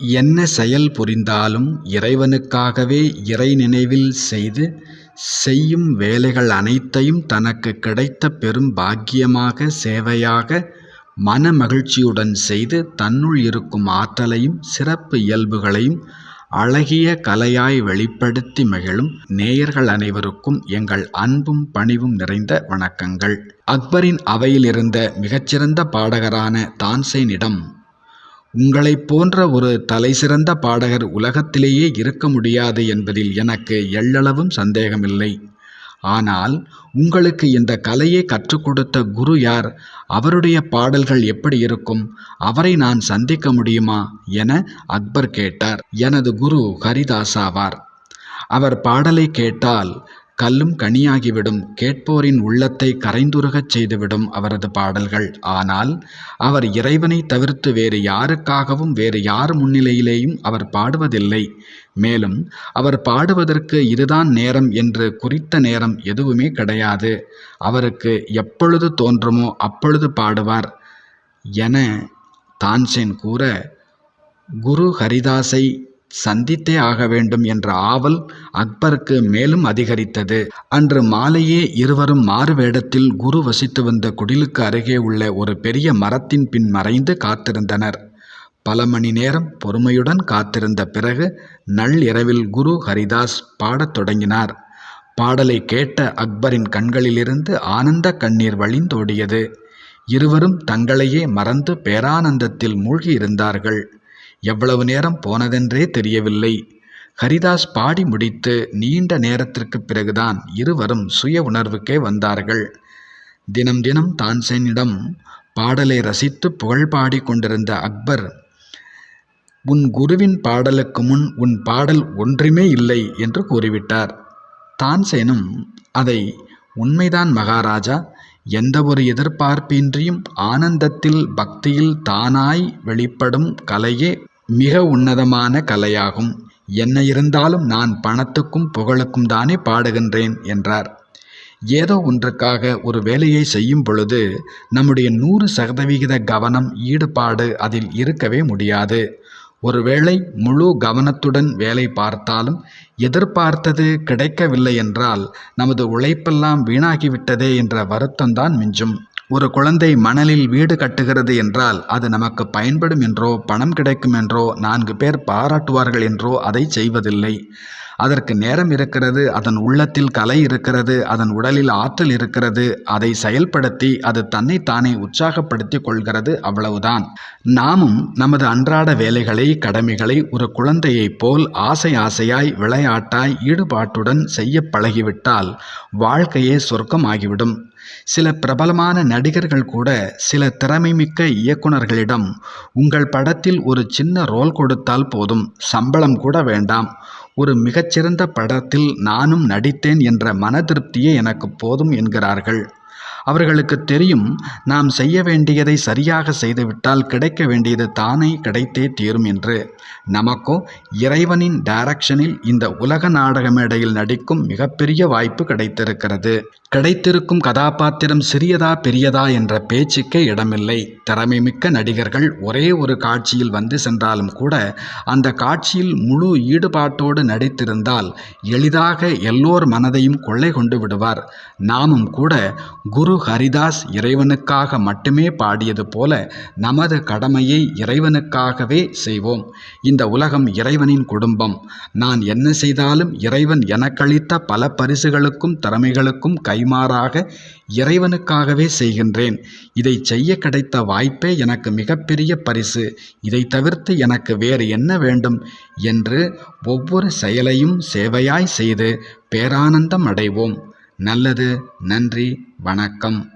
என்ன செயல் புரிந்தாலும் இறைவனுக்காகவே இறை நினைவில் செய்து செய்யும் வேலைகள் அனைத்தையும் தனக்கு கிடைத்த பெரும் பாக்கியமாக சேவையாக மன மகிழ்ச்சியுடன் செய்து தன்னுள் இருக்கும் ஆற்றலையும் சிறப்பு இயல்புகளையும் அழகிய கலையாய் வெளிப்படுத்தி மகிழும் நேயர்கள் அனைவருக்கும் எங்கள் அன்பும் பணிவும் நிறைந்த வணக்கங்கள். அக்பரின் அவையில் இருந்த மிகச்சிறந்த பாடகரான தான்சேனிடம் உங்களைப் போன்ற ஒரு தலைசிறந்த பாடகர் உலகத்திலேயே இருக்க முடியாது என்பதில் எனக்கு எள்ளளவும் சந்தேகமில்லை. ஆனால் உங்களுக்கு இந்த கலையை கற்றுக் கொடுத்த குரு யார்? அவருடைய பாடல்கள் எப்படி இருக்கும்? அவரை நான் சந்திக்க முடியுமா? என அக்பர் கேட்டார். எனது குரு ஹரிதாஸ் ஆவார். அவர் பாடலை கேட்டால் கல்லும் கனியாகிவிடும். கேட்போரின் உள்ளத்தை கரைந்துருகச் செய்துவிடும் அவரது பாடல்கள். ஆனால் அவர் இறைவனை தவிர்த்து வேறு யாருக்காகவும் வேறு யார் முன்னிலையிலேயும் அவர் பாடுவதில்லை. மேலும் அவர் பாடுவதற்கு இதுதான் நேரம் என்று குறித்த நேரம் எதுவுமே கிடையாது. அவருக்கு எப்பொழுது தோன்றுமோ அப்பொழுது பாடுவார். என தான்சேன் கூற குரு ஹரிதாஸை சந்தித்தே ஆக வேண்டும் என்ற ஆவல் அக்பருக்கு மேலும் அதிகரித்தது. அன்று மாலையே இருவரும் மாறு வேடத்தில் குரு வசித்து வந்த குடிலுக்கு அருகே உள்ள ஒரு பெரிய மரத்தின் பின் மறைந்து காத்திருந்தனர். பல மணி நேரம் பொறுமையுடன் காத்திருந்த பிறகு நள்ளிரவில் குரு ஹரிதாஸ் பாடத் தொடங்கினார். பாடலை கேட்ட அக்பரின் கண்களிலிருந்து ஆனந்த கண்ணீர் வழிந்தோடியது. இருவரும் தங்களையே மறந்து பேரானந்தத்தில் மூழ்கியிருந்தார்கள். எவ்வளவு நேரம் போனதென்றே தெரியவில்லை. ஹரிதாஸ் பாடி முடித்து நீண்ட நேரத்திற்கு பிறகுதான் இருவரும் சுய உணர்வுக்கே வந்தார்கள். தினம் தினம் தான்சேனிடம் பாடலை ரசித்து புகழ் பாடி கொண்டிருந்த அக்பர் உன் குருவின் பாடலுக்கு முன் உன் பாடல் ஒன்றுமே இல்லை என்று கூறிவிட்டார். தான்சேனும் அதை உண்மைதான் மகாராஜா எந்த ஒரு எதிர்பார்ப்பின்றியும் ஆனந்தத்தில் பக்தியில் தானாய் வெளிப்படும் கலையே மிக உன்னதமான கலையாகும். என்ன இருந்தாலும் நான் பணத்துக்கும் புகழுக்கும் தானே பாடுகின்றேன் என்றார். ஏதோ ஒன்றுக்காக ஒரு வேலையை செய்யும் பொழுது நம்முடைய நூறு சதவிகித கவனம் ஈடுபாடு அதில் இருக்கவே முடியாது. ஒருவேளை முழு கவனத்துடன் வேலை பார்த்தாலும் எதிர்பார்த்தது கிடைக்கவில்லை என்றால் நமது உழைப்பெல்லாம் வீணாகிவிட்டதே என்ற வருத்தம்தான் மிஞ்சும். ஒரு குழந்தை மணலில் வீடு கட்டுகிறது என்றால் அது நமக்கு பயன்படும் என்றோ பணம் கிடைக்கும் என்றோ நான்கு பேர் பாராட்டுவார்கள் என்றோ அதை செய்வதில்லை. அதற்கு நேரம் இருக்கிறது அதன் உள்ளத்தில் கலை இருக்கிறது அதன் உடலில் ஆற்றல் இருக்கிறது அதை செயல்படுத்தி அது தன்னை தானே உற்சாகப்படுத்தி கொள்கிறது அவ்வளவுதான். நாமும் நமது அன்றாட வேலைகளை கடமைகளை ஒரு குழந்தையைப் போல் ஆசை ஆசையாய் விளையாட்டாய் ஈடுபாட்டுடன் செய்ய பழகிவிட்டால் வாழ்க்கையே சொர்க்கமாகிவிடும். சில பிரபலமான நடிகர்கள் கூட சில திறமைமிக்க இயக்குனர்களிடம் உங்கள் படத்தில் ஒரு சின்ன ரோல் கொடுத்தால் போதும் சம்பளம் கூட வேண்டாம் ஒரு மிகச்சிறந்த படத்தில் நானும் நடித்தேன் என்ற மன திருப்தியே எனக்கு போதும் என்கிறார்கள். அவர்களுக்கு தெரியும் நாம் செய்ய வேண்டியதை சரியாக செய்துவிட்டால் கிடைக்க வேண்டியது தானே கிடைத்தே தீரும் என்று. நமக்கோ இறைவனின் டைரக்ஷனில் இந்த உலக நாடக மேடையில் நடிக்கும் மிகப்பெரிய வாய்ப்பு கிடைத்திருக்கிறது. கிடைத்திருக்கும் கதாபாத்திரம் சிறியதா பெரியதா என்ற பேச்சுக்கே இடமில்லை. திறமைமிக்க நடிகர்கள் ஒரே ஒரு காட்சியில் வந்து சென்றாலும் கூட அந்த காட்சியில் முழு ஈடுபாட்டோடு நடித்திருந்தால் எளிதாக எல்லோர் மனதையும் கொள்ளை கொண்டு விடுவார். நாமும் கூட குரு குரு ஹரிதாஸ் இறைவனுக்காக மட்டுமே பாடியது போல நமது கடமையை இறைவனுக்காகவே செய்வோம். இந்த உலகம் இறைவனின் குடும்பம். நான் என்ன செய்தாலும் இறைவன் எனக்களித்த பல பரிசுகளுக்கும் திறமைகளுக்கும் கைமாறாக இறைவனுக்காகவே செய்கின்றேன். இதை செய்ய கிடைத்த வாய்ப்பே எனக்கு மிகப்பெரிய பரிசு. இதை தவிர்த்து எனக்கு வேறு என்ன வேண்டும்? என்று ஒவ்வொரு செயலையும் சேவையாய் செய்து பேரானந்தம் அடைவோம். நல்லது. நன்றி. வணக்கம்.